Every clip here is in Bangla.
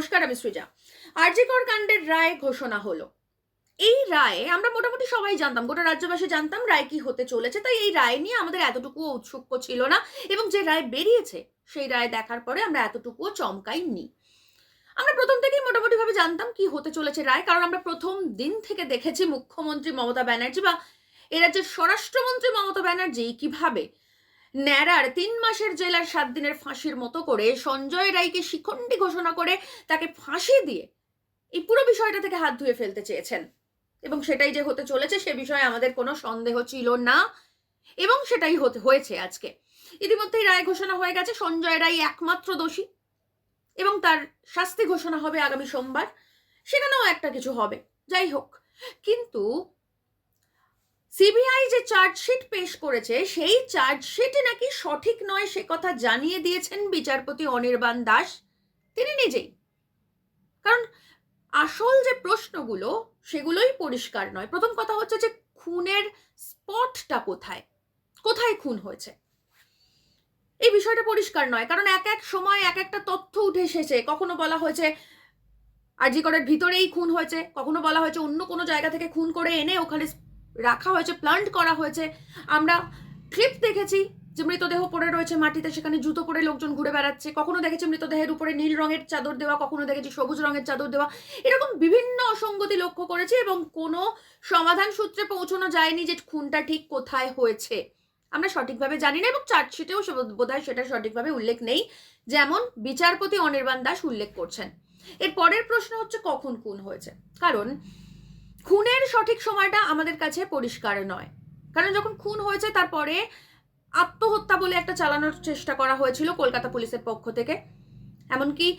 নমস্কার, আমি সৃজা। আরজিকর কাণ্ডের রায় ঘোষণা হলো। এই রায়ে আমরা মোটামুটি সবাই জানতাম, গোটা রাজ্যবাসী জানতাম রায় কি হতে চলেছে, তাই এই রায় নিয়ে আমাদের এতটুকু ঔৎসুক্য ছিল না এবং যে রায় বেরিয়েছে, সেই রায় দেখার পরে আমরা এতটুকুও চমকাইনি। আমরা প্রথম থেকেই মোটামুটি ভাবে জানতাম কি হতে চলেছে রায়, কারণ আমরা প্রথম দিন থেকে দেখেছি মুখ্যমন্ত্রী মমতা ব্যানার্জি বা এ রাজ্যের স্বরাষ্ট্রমন্ত্রী মমতা ব্যানার্জি কীভাবে ন্যাড়ার তিন মাসের জেলার সাত দিনের ফাঁসির মতো করে সঞ্জয় রায়কে শিখণ্ডী ঘোষণা করে তাকে ফাঁসি দিয়ে এই পুরো বিষয়টা থেকে হাত ধুয়ে ফেলতে চেয়েছেন। এবং সেটাই যে হতে চলেছে সে বিষয়ে আমাদের কোনো সন্দেহ ছিল না। এবং সেটাই হতে হয়েছে আজকে। ইতিমধ্যেই রায় ঘোষণা হয়ে গেছে, সঞ্জয় রায় একমাত্র দোষী। এবং তার শাস্তি ঘোষণা হবে আগামী সোমবার। সেখানেও একটা কিছু হবে। যাই হোক, কিন্তু সিবিআই যে চার্জশিট পেশ করেছে, সেই চার্জশিটে নাকি সঠিক নয় সে কথা জানিয়ে দিয়েছেন বিচারপতি অনির্বাণ দাস। তিনি নিজেই। কারণ আসল যে প্রশ্নগুলো, সেগুলোই পরিষ্কার নয়। প্রথম কথা হচ্ছে যে খুনের স্পটটা কোথায়? কোথায় খুন হয়েছে? এই বিষয়টা পরিষ্কার নয়। কারণ এক এক সময় এক একটা তথ্য উঠে এসেছে। কখনো বলা হয়েছে আরজিকরের ভিতরেই খুন হয়েছে, কখনো বলা হয়েছে অন্য কোনো জায়গা থেকে খুন করে এনে ওখানে রাখা হয়েছে প্লান্ট করা হয়েছে। আমরা ক্লিপ দেখেছি যে মৃতদেহ পড়ে রয়েছে মাটিতে, সেখানে জুতো পরে লোকজন ঘুরে বেড়াচ্ছে। কখনো দেখেছি মৃতদেহের উপরে নীল রঙের চাদর দেওয়া, কখনো দেখেছি সবুজ রঙের চাদর দেওয়া। এরকম বিভিন্ন অসঙ্গতি লক্ষ্য করেছি এবং কোনো সমাধান সূত্রে পৌঁছানো যায়নি যে খুনটা ঠিক কোথায় হয়েছে। আমরা সঠিকভাবে জানি না এবং চার্জশিটেও বোধহয় সেটা সঠিকভাবে উল্লেখ নেই, যেমন বিচারপতি অনির্বাণ দাস উল্লেখ করছেন। এর পরের প্রশ্ন হচ্ছে কখন খুন হয়েছে? কারণ খুনের সঠিক সময়টা আমাদের কাছে পরিষ্কার নয়। কারণ যখন খুন হয়েছে, তারপরে আত্মহত্যা বলে একটা চালানোর চেষ্টা করা হয়েছিল কলকাতা পুলিশের পক্ষ থেকে। এমনকি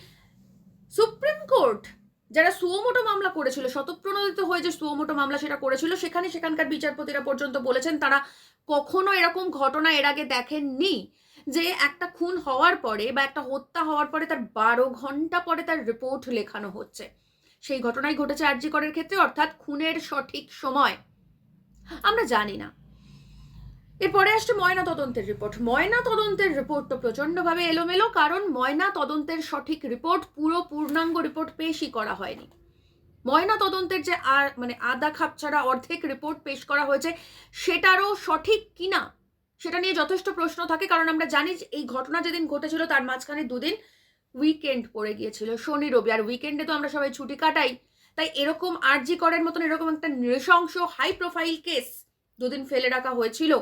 সুপ্রিম কোর্ট যারা সুয়োমোটো মামলা করেছিল শতপ্রণোদিত হয়ে যে সুয়োমোটো মামলা সেটা করেছিল, সেখানে সেখানকার বিচারপতিরা পর্যন্ত বলেছেন তারা কখনো এরকম ঘটনা এর আগে দেখেননি যে একটা খুন হওয়ার পরে বা একটা হত্যা হওয়ার পরে তার বারো ঘণ্টা পরে তার রিপোর্ট লেখানো হচ্ছে। সেই ঘটনাই ঘটেছে আরজি করের ক্ষেত্রে, অর্থাৎ খুনের সঠিক সময়। আমরা জানি না। এরপরে আসছে ময়না তদন্তের রিপোর্ট। ময়না তদন্তের রিপোর্ট তো প্রচণ্ডভাবে এলোমেলো, কারণ ময়না তদন্তের সঠিক রিপোর্ট, পুরো পূর্ণাঙ্গ রিপোর্ট পেশই করা হয়নি। ময়না তদন্তের যে আর মানে আদা খাপছাড়া অর্ধেক রিপোর্ট পেশ করা হয়েছে, সেটারও সঠিক কিনা, সেটা নিয়ে যথেষ্ট প্রশ্ন থাকে, কারণ আমরা জানি এই ঘটনা যেদিন ঘটেছিল, তার মাঝখানে দুদিন উইকেন্ড পড়ে গিয়েছিল, শনি, রবি, আর উইকেন্ডে তো আমরা সবাই ছুটি কাটাই। তাই এরকম আরজি করার মতন এরকম একটা নৃশংস হাই প্রোফাইল কেস দুদিন ফেলে রাখা হয়েছিল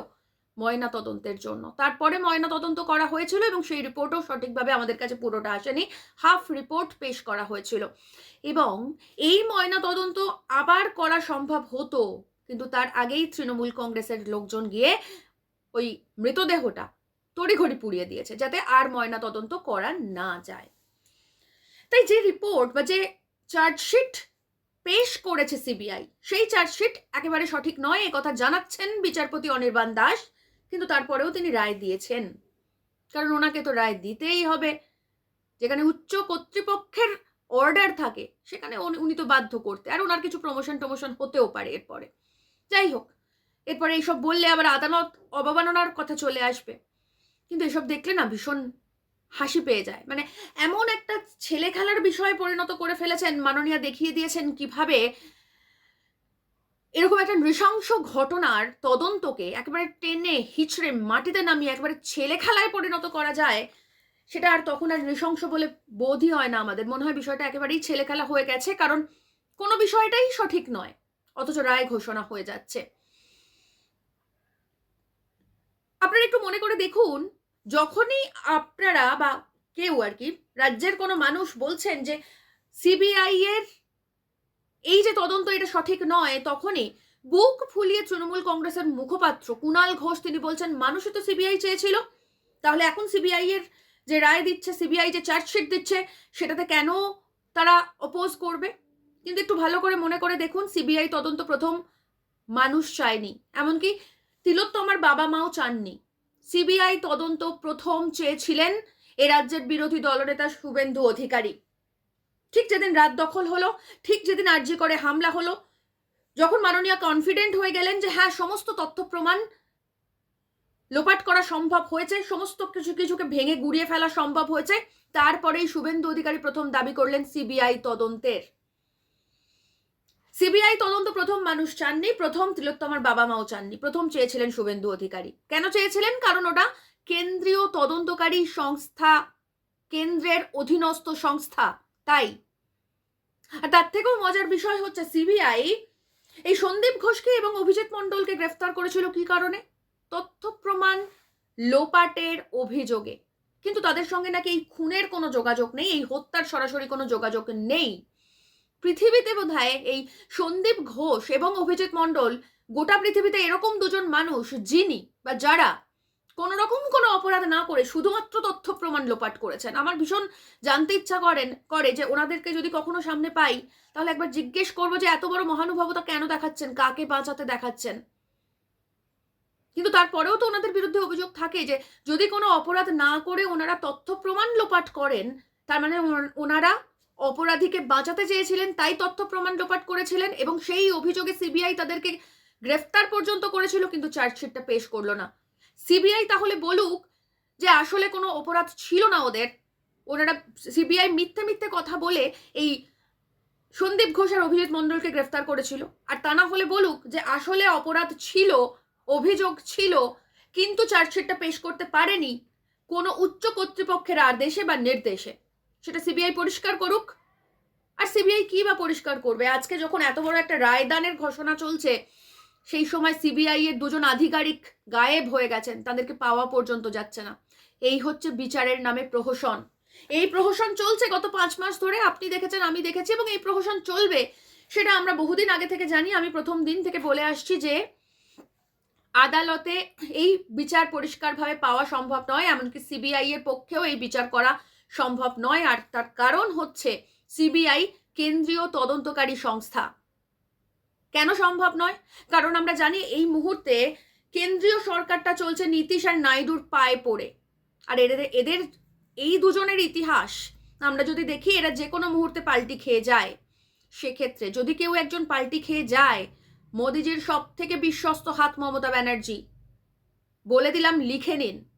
ময়না তদন্তের জন্য। তারপরে ময়না তদন্ত করা হয়েছিল এবং সেই রিপোর্টও সঠিকভাবে আমাদের কাছে পুরোটা আসেনি হাফ রিপোর্ট পেশ করা হয়েছিল। এবং এই ময়না তদন্ত আবার করা সম্ভব হতো, কিন্তু তার আগেই তৃণমূল কংগ্রেসের লোকজন গিয়ে ওই মৃতদেহটা তড়িঘড়ি পুড়িয়ে দিয়েছে যাতে আর ময়না তদন্ত করা না যায়। তাই যে রিপোর্ট বা যে চার্জশিট পেশ করেছে সিবিআই সেই চার্জশিট একেবারে সঠিক নয় কথা জানাচ্ছেন বিচারপতি অনির্বাণ দাস, কিন্তু তারপরেও তিনি রায় দিয়েছেন। কারণ ওনাকে তো রায় দিতেই হবে। যেখানে উচ্চ কর্তৃপক্ষের অর্ডার থাকে, সেখানে উনি তো বাধ্য করতে। আর ওনার কিছু প্রমোশন টমোশন হতেও পারে এরপরে। যাই হোক, এরপরে এইসব বললে আবার আদালত অবমাননার কথা চলে আসবে। কিন্তু এসব দেখলে না ভীষণ হাসি পেয়ে যায়। মানে এমন একটা ছেলে খেলার বিষয়ে পরিণত করে ফেলেছেন, মাননীয়া দেখিয়ে দিয়েছেন কীভাবে এরকম একটা নৃশংস ঘটনার তদন্তকে একেবারে টেনে হিচড়ে মাটিতে নামিয়ে একেবারে ছেলে খেলায় পরিণত করা যায়, সেটা আর তখন আর নৃশংস বলে বোধই হয় না আমাদের। মনে হয় বিষয়টা একেবারেই ছেলে খেলা হয়ে গেছে, কারণ কোনো বিষয়টাই সঠিক নয়, অথচ রায় ঘোষণা হয়ে যাচ্ছে। আপনারা একটু মনে করে দেখুন যখনই আপনারা বা কেউ আর কি রাজ্যের কোনো মানুষ বলছেন যে সিবিআই এর এই যে তদন্ত এটা সঠিক নয়, তখনই বুক ফুলিয়ে তৃণমূল কংগ্রেসের মুখপাত্র কুণাল ঘোষ তিনি বলছেন মানুষই তো সিবিআই চেয়েছিল, তাহলে এখন সিবিআই এর যে রায় দিচ্ছে সিবিআই যে চার্জশিট দিচ্ছে, সেটাতে কেন তারা অপোজ করবে? কিন্তু একটু ভালো করে মনে করে দেখুন সিবিআই তদন্ত প্রথম মানুষ চায়নি। এমনকি তিলোত্তমার বাবা মাও চাননি। সিবিআই তদন্ত প্রথম চেয়েছিলেন এ রাজ্যের বিরোধী দলনেতা শুভেন্দু অধিকারী। ঠিক যেদিন রাত দখল হলো, ঠিক যেদিন আর্জি করে হামলা হলো, যখন মাননীয় কনফিডেন্ট হয়ে গেলেন যে হ্যাঁ সমস্ত তথ্য প্রমাণ লোপাট করা সম্ভব হয়েছে, সমস্ত কিছু কিছুকে ভেঙে গুড়িয়ে ফেলা সম্ভব হয়েছে, তারপরেই শুভেন্দু অধিকারী প্রথম দাবি করলেন সিবিআই তদন্তের। সিবিআই তদন্ত প্রথম মানুষ চাননি, প্রথম তিলোত্তমার বাবা মাও চাননি, প্রথম চেয়েছিলেন শুভেন্দু অধিকারী। কেন চেয়েছিলেন? কারণ ওটা কেন্দ্রীয় তদন্তকারী সংস্থা, কেন্দ্রের অধীনস্থ সংস্থা, তাই। আর তার থেকেও মজার বিষয় হচ্ছে সিবিআই এই সন্দীপ ঘোষকে এবং অভিজিৎ মণ্ডলকে গ্রেফতার করেছিল কি কারণে? তথ্য প্রমাণ লোপাটের অভিযোগে। কিন্তু তাদের সঙ্গে নাকি এই খুনের কোনো যোগাযোগ নেই, এই হত্যার সরাসরি কোনো যোগাযোগ নেই। পৃথিবীতে বোধ এই সন্দীপ ঘোষ এবং অভিজিৎ মণ্ডল গোটা পৃথিবীতে এরকম দুজন মানুষ, যিনি বা যারা কোনো রকম কোনো অপরাধ না করে শুধুমাত্র তথ্য প্রমাণ লোপাট করেছেন। আমার ভীষণ জানতে ইচ্ছা করেন, করে যে ওনাদেরকে যদি কখনো সামনে পাই, তাহলে একবার জিজ্ঞেস করব যে এত বড় মহানুভবতা কেন দেখাচ্ছেন, কাকে বাঁচাতে দেখাচ্ছেন? কিন্তু তারপরেও তো ওনাদের বিরুদ্ধে অভিযোগ থাকে যে যদি কোনো অপরাধ না করে ওনারা তথ্য প্রমাণ লোপাট করেন, তার মানে ওনারা অপরাধীকে বাঁচাতে চেয়েছিলেন, তাই তথ্য প্রমাণ লোপাট করেছিলেন এবং সেই অভিযোগে সিবিআই তাদেরকে গ্রেফতার পর্যন্ত করেছিল, কিন্তু চার্জশিটটা পেশ করল না। সিবিআই তাহলে বলুক যে আসলে কোনো অপরাধ ছিল না ওদের। ওনারা সিবিআই মিথ্যে মিথ্যে কথা বলে এই সন্দীপ ঘোষ আর অভিজিৎ মণ্ডলকে গ্রেফতার করেছিল। আর তা না হলে বলুক যে আসলে অপরাধ ছিল, অভিযোগ ছিল, কিন্তু চার্জশিটটা পেশ করতে পারেনি কোনো উচ্চ কর্তৃপক্ষের আদেশে বা নির্দেশে। সেটা সিবিআই পরিষ্কার করুক। আর সিবিআই কি বা পরিষ্কার করবে? আজকে যখন এত বড় একটা রায়দানের ঘোষণা চলছে, সেই সময় সিবিআই এর দুজন আধিকারিক গায়েব হয়ে গেছেন, তাদেরকে পাওয়া পর্যন্ত যাচ্ছে না। এই হচ্ছে বিচারের নামে প্রহসন। এই প্রহসন চলছে গত পাঁচ মাস ধরে, আপনি দেখেছেন, আমি দেখেছি, এবং এই প্রহসন চলবে। সেটা আমরা বহুদিন আগে থেকে জানি, আমি প্রথম দিন থেকে বলে আসছি যে আদালতে এই বিচার পরিষ্কারভাবে পাওয়া সম্ভব নয়, এমনকি সিবিআই এর পক্ষেও এই বিচার করা সম্ভব নয় আর তার কারণ হচ্ছে সিবিআই কেন্দ্রীয় তদন্তকারী সংস্থা। কেন সম্ভব নয়? কারণ আমরা জানি এই মুহূর্তে কেন্দ্রীয় সরকারটা চলছে নীতিশ আর নাইডুর পায়ে পড়ে। আর এদের এদের এই দুজনের ইতিহাস আমরা যদি দেখি, এরা যে কোনো মুহূর্তে পাল্টি খেয়ে যায়। সেক্ষেত্রে যদি কেউ একজন পাল্টি খেয়ে যায়, মোদিজির সব থেকে বিশ্বস্ত হাত মমতা ব্যানার্জি। বলে দিলাম, লিখে নিন।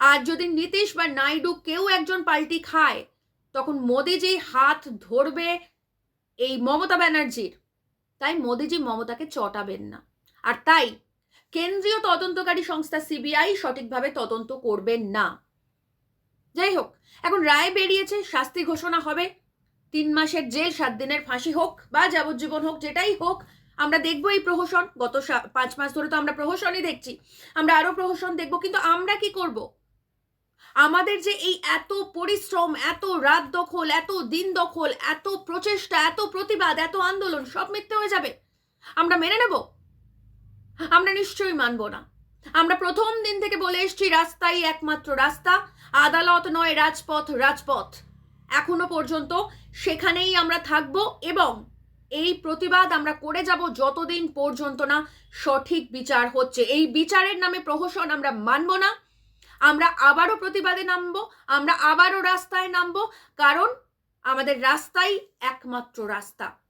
আর যদি নীতিশ বা নাইডু কেউ একজন পাল্টি খায়, তখন মোদিজি হাত ধরবে এই মমতা ব্যানার্জির। তাই মোদিজি মমতাকে চটাবেন না। আর তাই কেন্দ্রীয় তদন্তকারী সংস্থা সিবিআই সঠিকভাবে তদন্ত করবেন না। যাই হোক, এখন রায় বেরিয়েছে, শাস্তি ঘোষণা হবে। তিন মাসের জেল, সাত দিনের ফাঁসি হোক বা যাবজ্জীবন হোক, যেটাই হোক আমরা দেখব এই প্রহসন, গত পাঁচ মাস ধরে তো আমরা প্রহসনই দেখছি। আমরা আরও প্রহসন দেখব, কিন্তু আমরা কি করব? আমাদের যে এই এত পরিশ্রম, এত রাত দখল, এত দিন দখল, এত প্রচেষ্টা, এত প্রতিবাদ, এত আন্দোলন, সব মিথ্যে হয়ে যাবে। আমরা মেনে নেব? আমরা নিশ্চয়ই মানব না। আমরা প্রথম দিন থেকে বলে এসেছি, রাস্তাই একমাত্র রাস্তা, আদালত নয়, রাজপথ রাজপথ। এখনও পর্যন্ত সেখানেই আমরা থাকব এবং এই প্রতিবাদ আমরা করে যাব যতদিন পর্যন্ত না সঠিক বিচার হচ্ছে। এই বিচারের নামে প্রহসন আমরা মানব না। আমরা আবারও প্রতিবাদে নামবো, আমরা আবারও রাস্তায় নামবো, কারণ আমাদের রাস্তাই একমাত্র রাস্তা।